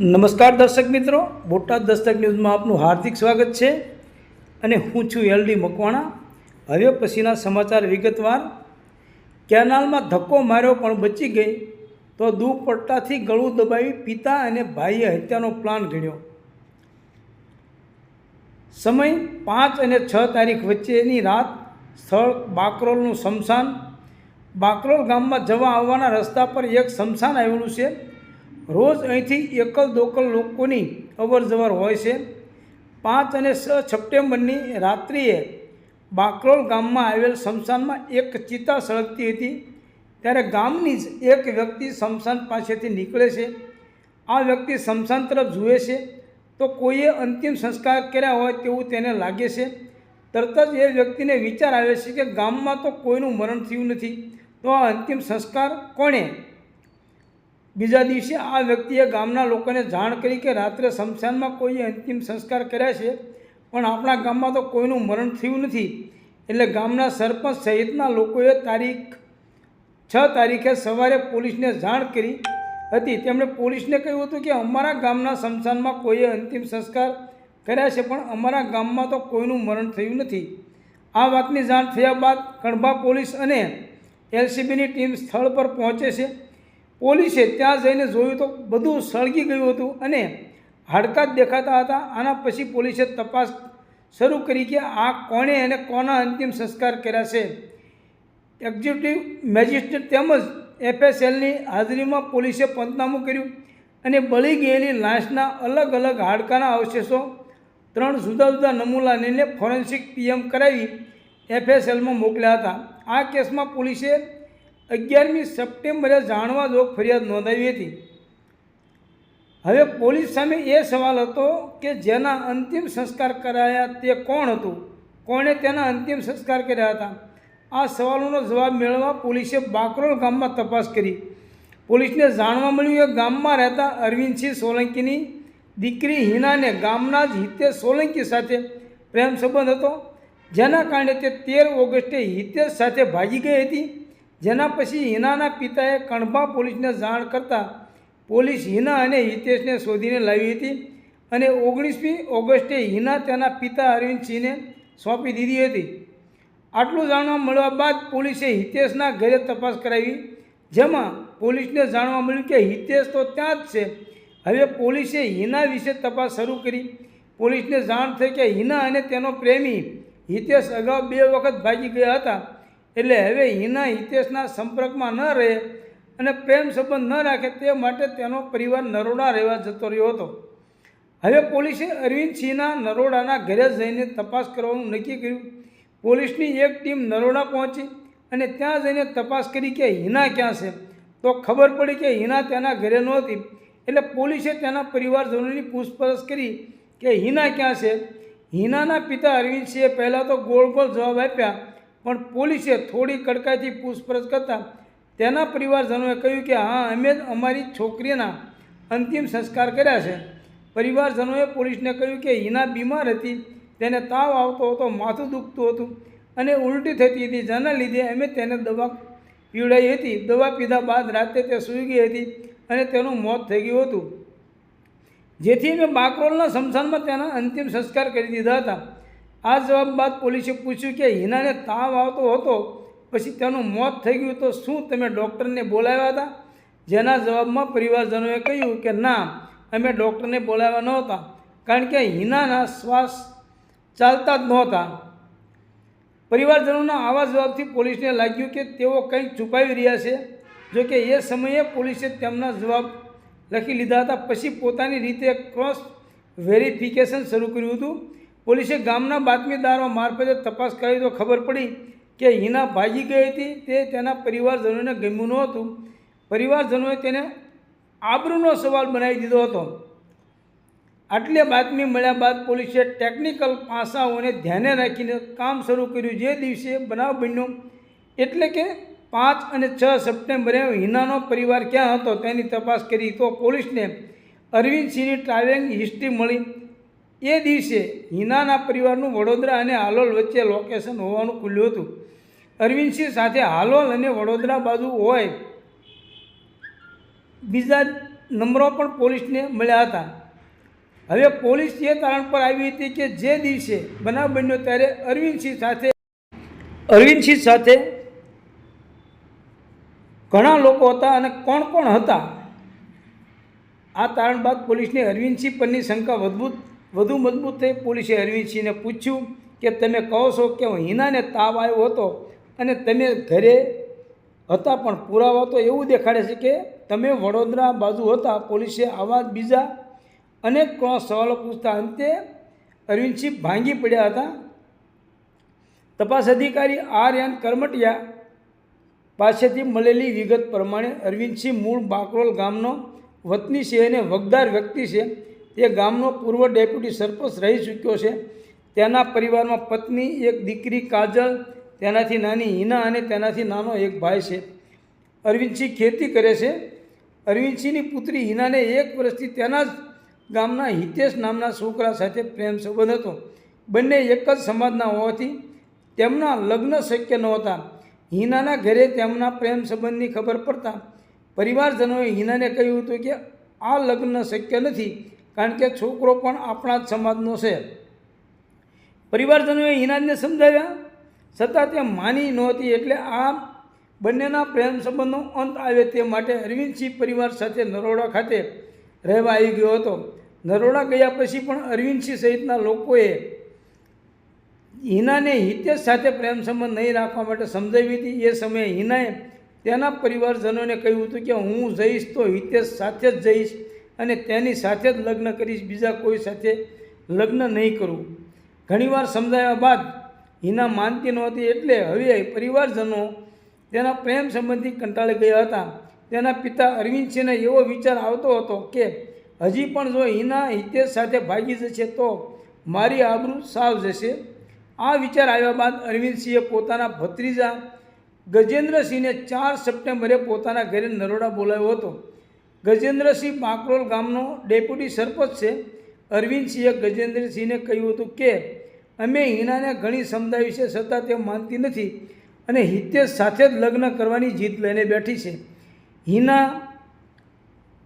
નમસ્કાર દર્શક મિત્રો. બોટાદ દસ્તક ન્યૂઝમાં આપનું હાર્દિક સ્વાગત છે અને હું છું એલડી મકવાણા. હવે પછીના સમાચાર વિગતવાર. કેનાલમાં ધક્કો માર્યો પણ બચી ગઈ. તો દુપટ્ટાથી ગળું દબાવી પિતા અને ભાઈએ હત્યાનો પ્લાન ઘડ્યો સમય પાંચ અને છ તારીખ વચ્ચેની રાત સ્થળ બાકરોલનું શમશાન. બાકરોલ ગામમાં જવા આવવાના રસ્તા પર એક શમશાન આવેલું છે. રોજ અહીંથી એકલ દોકલ લોકોની અવર જવર હોય છે. પાંચ અને છ સપ્ટેમ્બરની રાત્રિએ બાકરોલ ગામમાં આવેલ સ્મશાનમાં એક ચિતા સળગતી હતી. ત્યારે ગામની જ એક વ્યક્તિ સ્મશાન પાસેથી નીકળે છે. આ વ્યક્તિ સ્મશાન તરફ જુએ છે. તો કોઈએ અંતિમ સંસ્કાર કર્યા હોય તેવું તેને લાગે છે. તરત જ એ વ્યક્તિને વિચાર આવે છે કે ગામમાં તો કોઈનું મરણ થયું નથી. તો આ અંતિમ સંસ્કાર કોણે બીજા દિવસે આ વ્યક્તિએ ગામના લોકોને જાણ કરી કે રાત્રે શમશાનમાં કોઈએ અંતિમ સંસ્કાર કર્યા છે, પણ આપણા ગામમાં તો કોઈનું મરણ થયું નથી. એટલે ગામના સરપંચ સહિતના લોકોએ તારીખ છ તારીખે સવારે પોલીસને જાણ કરી હતી. તેમણે પોલીસને કહ્યું હતું કે અમારા ગામના શમશાનમાં કોઈએ અંતિમ સંસ્કાર કર્યા છે, પણ અમારા ગામમાં તો કોઈનું મરણ થયું નથી. આ વાતની જાણ થયા બાદ કણભા પોલીસ અને એલસીબીની ટીમ સ્થળ પર પહોંચે છે. પોલીસે ત્યાં જઈને જોયું તો બધું સળગી ગયું હતું અને હાડકા જ દેખાતા હતા. આના પછી પોલીસે તપાસ શરૂ કરી કે આ કોણે અને કોના અંતિમ સંસ્કાર કર્યા છે. એક્ઝિક્યુટિવ મેજિસ્ટ્રેટ તેમજ એફએસએલની હાજરીમાં પોલીસે પંચનામું કર્યું અને બળી ગયેલી લાશના અલગ અલગ હાડકાના અવશેષો ત્રણ જુદા જુદા નમૂના લઈને ફોરેન્સિક પીએમ કરાવી એફએસએલમાં મોકલ્યા હતા. આ કેસમાં પોલીસે અગિયારમી સપ્ટેમ્બરે જાણવા જોગ ફરિયાદ નોંધાવી હતી. હવે પોલીસ સામે એ સવાલ હતો કે જેના અંતિમ સંસ્કાર કરાયા તે કોણ હતું? કોણે તેના અંતિમ સંસ્કાર કર્યા હતા? આ સવાલોનો જવાબ મેળવવા પોલીસે બાકરોલ ગામમાં તપાસ કરી. પોલીસને જાણવા મળ્યું કે ગામમાં રહેતા અરવિંદસિંહ સોલંકીની દીકરી હિનાને ગામના જ હિતેશ સોલંકી સાથે પ્રેમ સંબંધ હતો. જેના કારણે તે તેર ઓગસ્ટે હિતેશ સાથે ભાગી ગઈ હતી. જેના પછી હિનાના પિતાએ કણભા પોલીસને જાણ કરતાં પોલીસ હિના અને હિતેશને શોધીને લાવી હતી અને ઓગણીસમી ઓગસ્ટે હિના તેના પિતા અરવિંદસિંહને સોંપી દીધી હતી. આટલું જાણવા મળવા બાદ પોલીસે હિતેશના ઘરે તપાસ કરાવી, જેમાં પોલીસને જાણવા મળ્યું કે હિતેશ તો ત્યાં જ છે. હવે પોલીસે હિના વિશે તપાસ શરૂ કરી. પોલીસને જાણ થઈ કે હિના અને તેનો પ્રેમી હિતેશ અગાઉ બે વખત ભાગી ગયા હતા. એટલે હવે હિના હિતેશના સંપર્કમાં ન રહે અને પ્રેમ સંબંધ ન રાખે તે માટે તેનો પરિવાર નરોડા રહેવા જતો રહ્યો હતો. હવે પોલીસે અરવિંદ સિંહના નરોડાના ઘરે જઈને તપાસ કરવાનું નક્કી કર્યું. પોલીસની એક ટીમ નરોડા પહોંચી અને ત્યાં જઈને તપાસ કરી કે હિના ક્યાં છે? તો ખબર પડી કે હિના તેના ઘરે નહોતી. એટલે પોલીસે તેના પરિવારજનોની પૂછપરછ કરી કે હિના ક્યાં છે? હિનાના પિતા અરવિંદસિંહે પહેલાં તો ગોળ ગોળ જવાબ આપ્યા. પણ પોલીસે થોડી કડકાઈથી પૂછપરછ કરતાં તેના પરિવારજનોએ કહ્યું કે હા, અમે જ અમારી છોકરીના અંતિમ સંસ્કાર કર્યા છે. પરિવારજનોએ પોલીસને કહ્યું કે હિના બીમાર હતી, તેને તાવ આવતો હતો, માથું દુખતું હતું અને ઉલટી થતી હતી. જેના લીધે અમે તેને દવા પીવડાવી હતી. દવા પીધા બાદ રાતે તે સૂઈ ગઈ હતી અને તેનું મોત થઈ ગયું હતું. જેથી મેં બાકરોલના સ્મશાનમાં તેના અંતિમ સંસ્કાર કરી દીધા હતા. આ જવાબ બાદ પોલીસે પૂછ્યું કે હિનાને તાવ આવતો હતો, પછી તેનું મોત થઈ ગયું તો શું તમે ડૉક્ટરને બોલાવ્યા હતા? જેના જવાબમાં પરિવારજનોએ કહ્યું કે ના, અમે ડૉક્ટરને બોલાવ્યા નહોતા, કારણ કે હિનાના શ્વાસ ચાલતા જ નહોતા. પરિવારજનોના આવા જવાબથી પોલીસને લાગ્યું કે તેઓ કંઈક છુપાવી રહ્યા છે, જો કે એ સમયે પોલીસે તેમના જવાબ લખી લીધા હતા. પછી પોતાની રીતે ક્રોસ વેરિફિકેશન શરૂ કર્યું હતું. પોલીસે ગામના બાતમીદારો મારફતે તપાસ કરી તો ખબર પડી કે હિના ભાગી ગઈ હતી. તે તેના પરિવારજનોને ગમ્યું નહોતું. પરિવારજનોએ તેને આબરૂનો સવાલ બનાવી દીધો હતો. આટલી બાતમી મળ્યા બાદ પોલીસે ટેકનિકલ પાસાઓને ધ્યાને રાખીને કામ શરૂ કર્યું. જે દિવસે બનાવ બન્યો એટલે કે પાંચ અને છ સપ્ટેમ્બરે હિનાનો પરિવાર ક્યાં હતો તેની તપાસ કરી તો પોલીસને અરવિંદસિંહની ટ્રાવેલિંગ હિસ્ટ્રી મળી. એ દિવસે હિનાના પરિવારનું વડોદરા અને હાલોલ વચ્ચે લોકેશન હોવાનું ખુલ્યું હતું. અરવિંદસિંહ સાથે હાલોલ અને વડોદરા બાજુ હોય બીજા નંબરો પણ પોલીસને મળ્યા હતા. હવે પોલીસ એ તારણ પર આવી હતી કે જે દિવસે બનાવ બન્યો ત્યારે અરવિંદસિંહ સાથે અરવિંદસિંહ સાથે ઘણા લોકો હતા અને કોણ કોણ હતા? આ તારણ બાદ પોલીસને અરવિંદસિંહ પરની શંકા મજબૂત વધુ મજબૂત થઈ પોલીસે અરવિંદસિંહને પૂછ્યું કે તમે કહો છો કે હું હિનાને તાવ આવ્યો હતો અને તમે ઘરે હતા પણ પુરાવા તો એવું દેખાડે છે કે તમે વડોદરા બાજુ હતા. પોલીસે આવા જ બીજા અનેક કોણ સવાલો પૂછતા અંતે અરવિંદસિંહ ભાંગી પડ્યા હતા. તપાસ અધિકારી આર એન કરમટિયા પાસેથી મળેલી વિગત પ્રમાણે અરવિંદસિંહ મૂળ બાકરોલ ગામનો વતની છે અને વગદાર વ્યક્તિ છે. તે ગામનો પૂર્વ ડેપ્યુટી સરપંચ રહી ચૂક્યો છે. તેના પરિવારમાં પત્ની, એક દીકરી, કાજલ, તેનાથી નાની હિના અને તેનાથી નાનો એક ભાઈ છે. અરવિંદસિંહ ખેતી કરે છે. અરવિંદસિંહની પુત્રી હિનાને એક વર્ષથી તેના જ ગામના હિતેશ નામના છોકરા સાથે પ્રેમ સંબંધ હતો. બંને એક જ સમાજના હોવાથી તેમના લગ્ન શક્ય નહોતા. હિનાના ઘરે તેમના પ્રેમ સંબંધની ખબર પડતા પરિવારજનોએ હિનાને કહ્યું હતું કે આ લગ્ન શક્ય નથી. કારણ કે છોકરો પણ આપણા જ સમાજનો છે. પરિવારજનોએ હિનાને સમજાવ્યા. છતાં તે માની નહોતી એટલે આ બંનેના પ્રેમ સંબંધનો અંત આવે તે માટે અરવિંદસિંહ પરિવાર સાથે નરોડા ખાતે રહેવા આવી ગયો હતો. નરોડા ગયા પછી પણ અરવિંદસિંહ સહિતના લોકોએ હિનાને હિતેશ સાથે પ્રેમ સંબંધ નહીં રાખવા માટે સમજાવી હતી. એ સમયે હિનાએ તેના પરિવારજનોને કહ્યું હતું કે હું જઈશ તો હિતેશ સાથે જ જઈશ. અને તેની સાથે જ લગ્ન કરીશ, બીજા કોઈ સાથે લગ્ન નહીં કરું. ઘણીવાર સમજાવ્યા બાદ હિના માનતી નહોતી એટલે હવે પરિવારજનો તેના પ્રેમ સંબંધી કંટાળી ગયા હતા. તેના પિતા અરવિંદસિંહને એવો વિચાર આવતો હતો કે, હજી પણ જો હિના હિતેશ સાથે ભાગી જશે તો મારી આબરૂ સાવ જશે. આ વિચાર આવ્યા બાદ અરવિંદસિંહે પોતાના ભત્રીજા ગજેન્દ્રસિંહને ચાર સપ્ટેમ્બરે પોતાના ઘરે નરોડા બોલાવ્યો હતો. ગજેન્દ્રસિંહ માકરોલ ગામનો ડેપ્યુટી સરપંચ છે. અરવિંદસિંહે ગજેન્દ્રસિંહને કહ્યું હતું કે, અમે હિનાને ઘણી સમજાવી છે, છતાં તે માનતી નથી અને હિતેશ સાથે જ લગ્ન કરવાની જીત લઈને બેઠી છે. હિના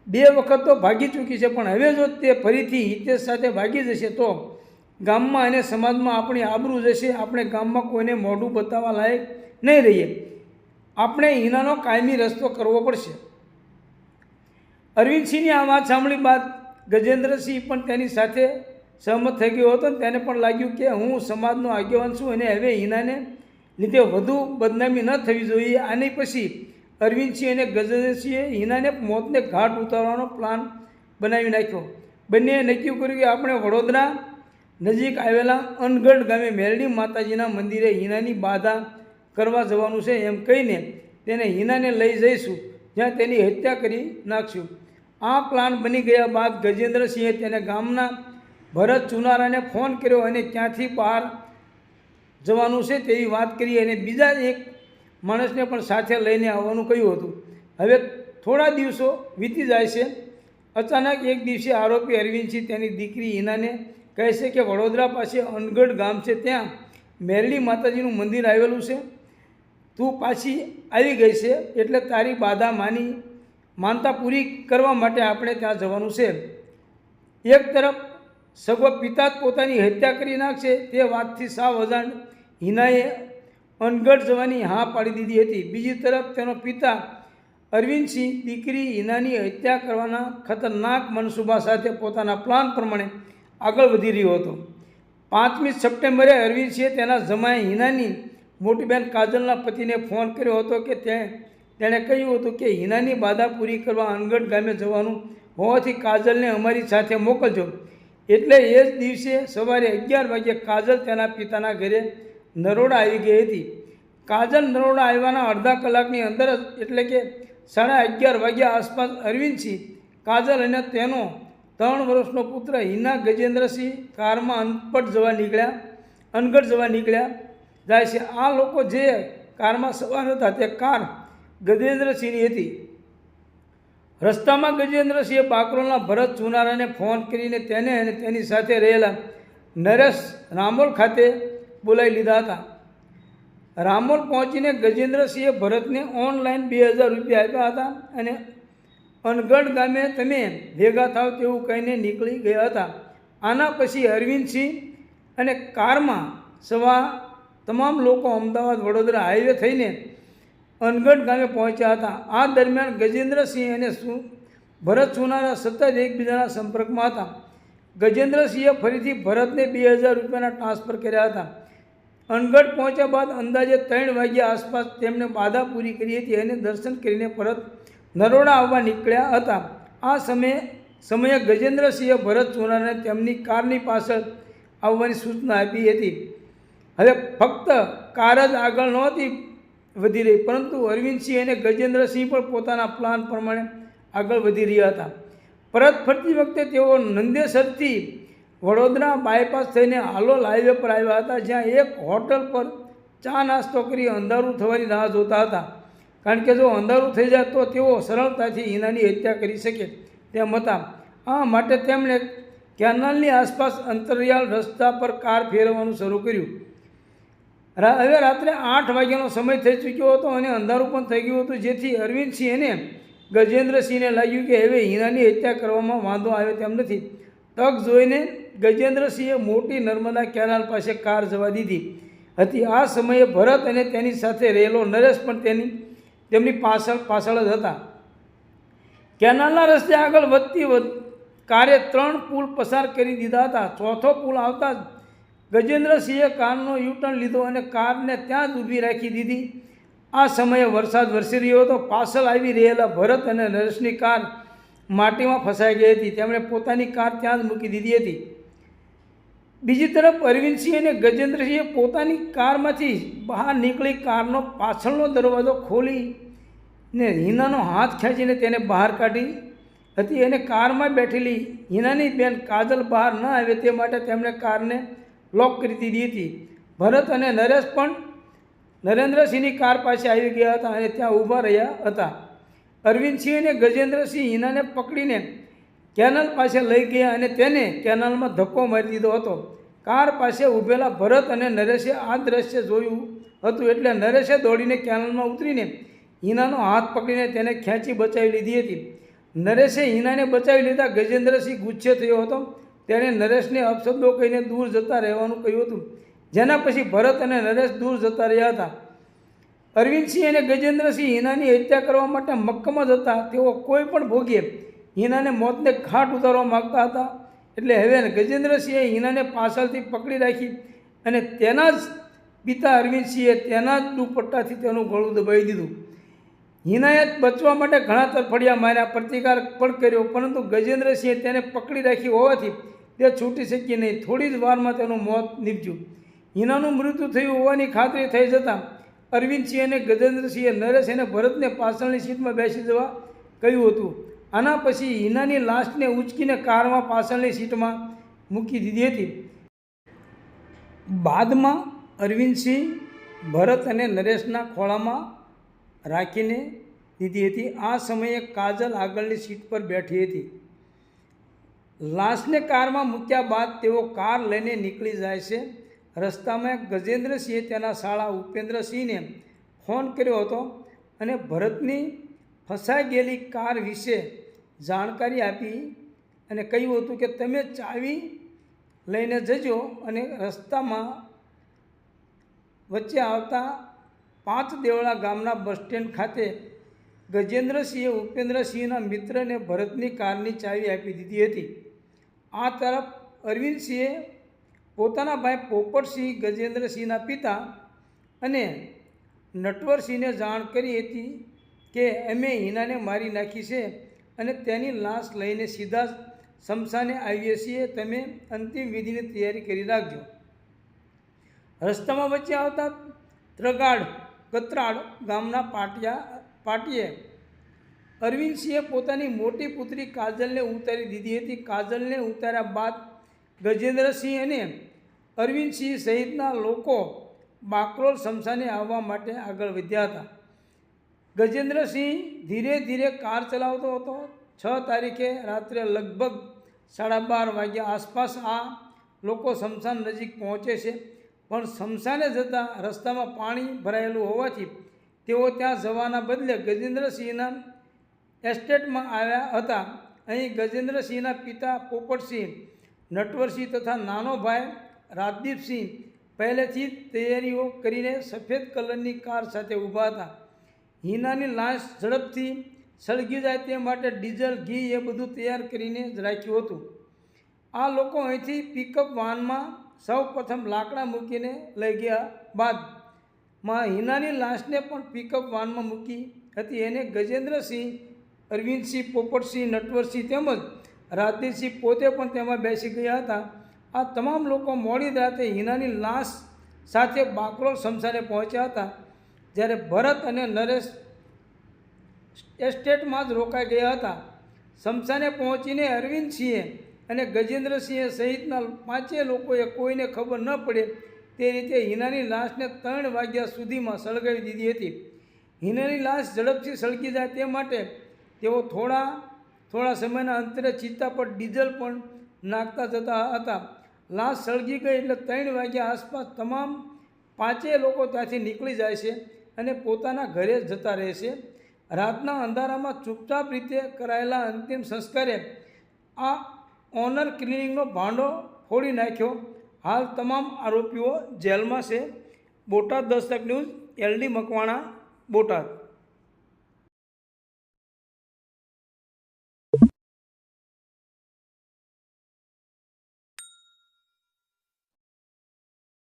બે વખત તો ભાગી ચૂકી છે, પણ હવે જો તે ફરીથી હિતેશ સાથે ભાગી જશે તો ગામમાં અને સમાજમાં આપણી આબરૂ જશે. આપણે ગામમાં કોઈને મોઢું બતાવવા લાયક નહીં રહીએ. આપણે હિનાનો કાયમી રસ્તો કરવો પડશે. અરવિંદસિંહની આ વાત સાંભળી બાદ ગજેન્દ્રસિંહ પણ તેની સાથે સહમત થઈ ગયો હતો તેને પણ લાગ્યું કે હું સમાજનો આગેવાન છું અને હવે હિનાને લીધે વધુ બદનામી ન થવી જોઈએ. આની પછી અરવિંદસિંહ અને ગજેન્દ્રસિંહે હિનાને મોતને ઘાટ ઉતારવાનો પ્લાન બનાવી નાખ્યો. બંનેએ નક્કી કર્યું કે આપણે વડોદરા નજીક આવેલા અનગઢ ગામે મેરડી માતાજીના મંદિરે હિનાની બાધા કરવા જવાનું છે એમ કહીને તેને હિનાને લઈ જઈશું, જ્યાં તેની હત્યા કરી નાખશું. આ પ્લાન બની ગયા બાદ ગજેન્દ્રસિંહે તેને ગામના ભરત ચુનારાને ફોન કર્યો અને ક્યાંથી બહાર જવાનું છે તેવી વાત કરી અને બીજા એક માણસને પણ સાથે લઈને આવવાનું કહ્યું હતું. હવે થોડા દિવસો વીતી જાય છે. અચાનક એક દિવસે આરોપી અરવિંદસિંહ તેની દીકરી હિનાને કહે છે કે વડોદરા પાસે અનગઢ ગામ છે, ત્યાં મેરડી માતાજીનું મંદિર આવેલું છે. તું પાછી આવી ગઈ છે એટલે તારી બાધા માની માનતા પૂરી કરવા માટે આપણે ત્યાં જવાનું છે. એક તરફ સગો પિતા જ પોતાની હત્યા કરી નાખશે, તે વાતથી સાવ અજાણ હિનાએ અનગઢ જવાની હા પાડી દીધી હતી. બીજી તરફ તેનો પિતા અરવિંદસિંહ દીકરી હિનાની હત્યા કરવાના ખતરનાક મનસૂબા સાથે પોતાના પ્લાન પ્રમાણે આગળ વધી રહ્યો હતો. પાંચમી સપ્ટેમ્બરે અરવિંદસિંહે તેના જમાએ હિનાની મોટી બહેન કાજલના પતિને ફોન કર્યો હતો કે તે તેણે કહ્યું હતું કે હિનાની બાધા પૂરી કરવા અનગઢ ગામે જવાનું હોવાથી કાજલને અમારી સાથે મોકલજો. એટલે એ જ દિવસે સવારે અગિયાર વાગ્યે કાજલ તેના પિતાના ઘરે નરોડા આવી ગઈ હતી. કાજલ નરોડા આવ્યાના અડધા કલાકની અંદર જ એટલે કે સાડા અગિયાર વાગ્યા આસપાસ અરવિંદસિંહ, કાજલ અને તેનો ત્રણ વર્ષનો પુત્ર હિના ગજેન્દ્રસિંહ કારમાં અનપટ જવા નીકળ્યા અનગઢ જવા નીકળ્યા. જાય છે, આ લોકો જે કારમાં સવાર હતા તે કાર ગજેન્દ્રસિંહની હતી. રસ્તામાં ગજેન્દ્રસિંહે બાકરોલના ભરત ચુનારાને ફોન કરીને તેને અને તેની સાથે રહેલા નરેશ રામોલ ખાતે બોલાવી લીધા હતા. રામોલ પહોંચીને ગજેન્દ્રસિંહે ભરતને ઓનલાઈન બે હજાર રૂપિયા આપ્યા હતા અને અનગઢ ગામે તમે ભેગા થાવ તેવું કહીને નીકળી ગયા હતા. આના પછી અરવિંદસિંહ અને કારમાં સવા તમામ લોકો અમદાવાદ વડોદરા હાઈવે થઈને અનગઢ ગામે પહોંચ્યા હતા. આ દરમિયાન ગજેન્દ્રસિંહ અને સુ, ભરત સોનારા સતત એકબીજાના સંપર્કમાં હતા. ગજેન્દ્રસિંહે ફરીથી ભરતને બે હજાર રૂપિયાના ટ્રાન્સફર કર્યા હતા. અનગઢ પહોંચ્યા બાદ અંદાજે ત્રણ વાગ્યા આસપાસ તેમણે બાધા પૂરી કરી હતી અને દર્શન કરીને પરત નરોડા આવવા નીકળ્યા હતા. આ સમયે સમયે ગજેન્દ્રસિંહે ભરત સોનાને તેમની કારની પાછળ આવવાની સૂચના આપી હતી. હવે ફક્ત કાર જ આગળ નહોતી વધી રહી. પરંતુ અરવિંદસિંહ અને ગજેન્દ્રસિંહ પણ પોતાના પ્લાન પ્રમાણે આગળ વધી રહ્યા હતા. પરત ફરતી વખતે તેઓ નંદેસરથી વડોદરા બાયપાસ થઈને હાલોલ હાઈવે પર આવ્યા હતા, જ્યાં એક હોટલ પર ચા નાસ્તો કરી અંધારું થવાની રાહ જોતા હતા. કારણ કે જો અંધારું થઈ જાય તો તેઓ સરળતાથી હિનાની હત્યા કરી શકે તેમ હતા. આ માટે તેમણે કેનાલની આસપાસ અંતરિયાળ રસ્તા પર કાર ફેરવવાનું શરૂ કર્યું. હવે રાત્રે આઠ વાગ્યાનો સમય થઈ ચૂક્યો હતો અને અંધારું પણ થઈ ગયું હતું. જેથી અરવિંદસિંહને ગજેન્દ્રસિંહને લાગ્યું કે હવે હીરાની હત્યા કરવામાં વાંધો આવે તેમ નથી. તક જોઈને ગજેન્દ્રસિંહે મોટી નર્મદા કેનાલ પાસે કાર જવા દીધી. હતી. આ સમયે ભરત અને તેની સાથે રહેલો નરેશ પણ તેની, તેમની પાછળ પાછળ જ હતા. કેનાલના રસ્તે આગળ વધતી વધ કારે ત્રણ પુલ પસાર કરી દીધા હતા. ચોથો પુલ આવતા જ ગજેન્દ્રસિંહે કારનો યુટર્ન લીધો અને કારને ત્યાં જ ઊભી રાખી દીધી. આ સમયે વરસાદ વરસી રહ્યો હતો. પાછળ આવી રહેલા ભરત અને નરેશની કાર માટીમાં ફસાઈ ગઈ હતી. તેમણે પોતાની કાર ત્યાં જ મૂકી દીધી હતી. બીજી તરફ અરવિંદસિંહ અને ગજેન્દ્રસિંહે પોતાની કારમાંથી બહાર નીકળી કારનો પાછળનો દરવાજો ખોલી ને હિનાનો હાથ ખેંચીને તેને બહાર કાઢી હતી અને કારમાં બેઠેલી હિનાની બેન કાજલ બહાર ન આવે તે માટે તેમણે કારને લોક કરી દીધી હતી. ભરત અને નરેશ પણ નરેન્દ્રસિંહની કાર પાસે આવી ગયા હતા અને ત્યાં ઊભા રહ્યા હતા. અરવિંદસિંહ અને ગજેન્દ્રસિંહ હિનાને પકડીને કેનલ પાસે લઈ ગયા અને તેને કેનલમાં ધક્કો મારી દીધો હતો. કાર પાસે ઊભેલા ભરત અને નરેશે આ દ્રશ્ય જોયું હતું એટલે નરેશે દોડીને કેનલમાં ઉતરીને હિનાનો હાથ પકડીને તેને ખેંચી બચાવી લીધી હતી. નરેશે હિનાને બચાવી લીધા ગજેન્દ્રસિંહ ગુસ્સે થયો હતો. તેણે નરેશને અપશબ્દો કહીને દૂર જતા રહેવાનું કહ્યું હતું. જેના પછી ભરત અને નરેશ દૂર જતા રહ્યા હતા. અરવિંદસિંહ અને ગજેન્દ્રસિંહ હિનાની હત્યા કરવા માટે મક્કમ જ હતા. તેઓ કોઈ પણ ભોગે હિનાને મોતને ઘાટ ઉતારવા માગતા હતા. એટલે હવે ગજેન્દ્રસિંહે હિનાને પાછળથી પકડી રાખી અને તેના જ પિતા અરવિંદસિંહે તેના જ દુપટ્ટાથી તેનું ગળું દબાવી દીધું. હિનાએ બચવા માટે ઘણા તરફડિયા માર્યા, પ્રતિકાર પણ કર્યો, પરંતુ ગજેન્દ્રસિંહે તેને પકડી રાખી હોવાથી તે છૂટી શકી નહીં. થોડી જ વારમાં તેનું મોત નીપજ્યું. હિનાનું મૃત્યુ થયું હોવાની ખાતરી થઈ જતાં અરવિંદસિંહ અને ગજેન્દ્રસિંહે નરેશ અને ભરતને પાછળની સીટમાં બેસી જવા કહ્યું હતું. આના પછી હિનાની લાશને ઉંચકીને કારમાં પાછળની સીટમાં મૂકી દીધી હતી. બાદમાં અરવિંદસિંહ, ભરત અને નરેશના ખોળામાં રાખીને દીધી હતી. આ સમયે કાજલ આગળની સીટ પર બેઠી હતી. લાશને કારમાં મૂક્યા બાદ તેઓ કાર લઈને નીકળી જાય છે. રસ્તામાં ગજેન્દ્રસિંહે તેના શાળા ઉપેન્દ્રસિંહને ફોન કર્યો હતો અને ભરતની ફસાઈ ગયેલી કાર વિશે જાણકારી આપી અને કહ્યું હતું કે, તમે ચાવી લઈને જજો અને રસ્તામાં વચ્ચે આવતા પાંચ દેવળા ગામના બસ સ્ટેન્ડ ખાતે ગજેન્દ્રસિંહે ઉપેન્દ્રસિંહના મિત્રને ભરતની કારની ચાવી આપી દીધી હતી. આ તરફ અરવિંદસિંહે પોતાના ભાઈ પોપટસિંહ, ગજેન્દ્રસિંહના પિતા અને નટવરસિંહને જાણ કરી હતી કે અમે હિનાને મારી નાખી છે અને તેની લાશ લઈને સીધા શમશાને આવીએ છીએ. તમે અંતિમ વિધિની તૈયારી કરી રાખજો. રસ્તામાં વચ્ચે આવતા ત્રગાડ કતરાડ ગામના પાટિયા પાટીએ અરવિંદસિંહે પોતાની મોટી પુત્રી કાજલને ઉતારી દીધી હતી. કાજલને ઉતાર્યા બાદ ગજેન્દ્રસિંહ અને અરવિંદસિંહ સહિતના લોકો બાકરોલ શમશાને આવવા માટે આગળ વધ્યા હતા. ગજેન્દ્રસિંહ ધીરે ધીરે કાર ચલાવતો હતો. છ તારીખે રાત્રે લગભગ સાડા બાર વાગ્યા આસપાસ આ લોકો શમશાન નજીક પહોંચે છે. પણ શમશાને જતાં રસ્તામાં પાણી ભરાયેલું હોવાથી તેઓ ત્યાં જવાના બદલે ગજેન્દ્રસિંહના એસ્ટેટમાં આવ્યા હતા. અહીં ગજેન્દ્રસિંહના પિતા પોપટસિંહ, નટવરસિંહ તથા નાનો ભાઈ રાજદીપસિંહ પહેલેથી તૈયારીઓ કરીને સફેદ કલરની કાર સાથે ઊભા હતા. હિનાની લાશ ઝડપથી સળગી જાય તે માટે ડીઝલ, ઘી એ બધું તૈયાર કરીને જ રાખ્યું હતું. આ લોકો અહીંથી પિકઅપ વાનમાં સૌ પ્રથમ લાકડા મૂકીને લઈ ગયા બાદમાં હિનાની લાશને પણ પિકઅપ વાનમાં મૂકી હતી. એને ગજેન્દ્રસિંહ, અરવિંદસિંહ, પોપટસિંહ, નટવરસિંહ તેમજ રાજદીપસિંહ પોતે પણ તેમાં બેસી ગયા હતા. આ તમામ લોકો મોડી રાતે હિનાની લાશ સાથે બાકરોલ શમશાને પહોંચ્યા હતા, જ્યારે ભરત અને નરેશ એસ્ટેટમાં જ રોકાઈ ગયા હતા. શમશાને પહોંચીને અરવિંદસિંહે અને ગજેન્દ્રસિંહ સહિતના પાંચેય લોકોએ કોઈને ખબર ન પડે તે રીતે હિનાની લાશને ત્રણ વાગ્યા સુધીમાં સળગાવી દીધી હતી. હિનાની લાશ ઝડપથી સળગી જાય તે માટે તેઓ થોડા થોડા સમયના અંતરે ચિત્તા પર ડીઝલ પણ નાખતા જતા હતા. લાશ સળગી ગઈ એટલે ત્રણ વાગ્યા આસપાસ તમામ પાંચેય લોકો ત્યાંથી નીકળી જાય છે અને પોતાના ઘરે જતા રહે છે. રાતના અંધારામાં ચૂપચાપ રીતે કરાયેલા અંતિમ સંસ્કારે આ ઓનર ક્લિનિંગનો ભાંડો ફોડી નાખ્યો. હાલ તમામ આરોપીઓ જેલમાં છે. Botad Dastak news, LD Makwana, Botad.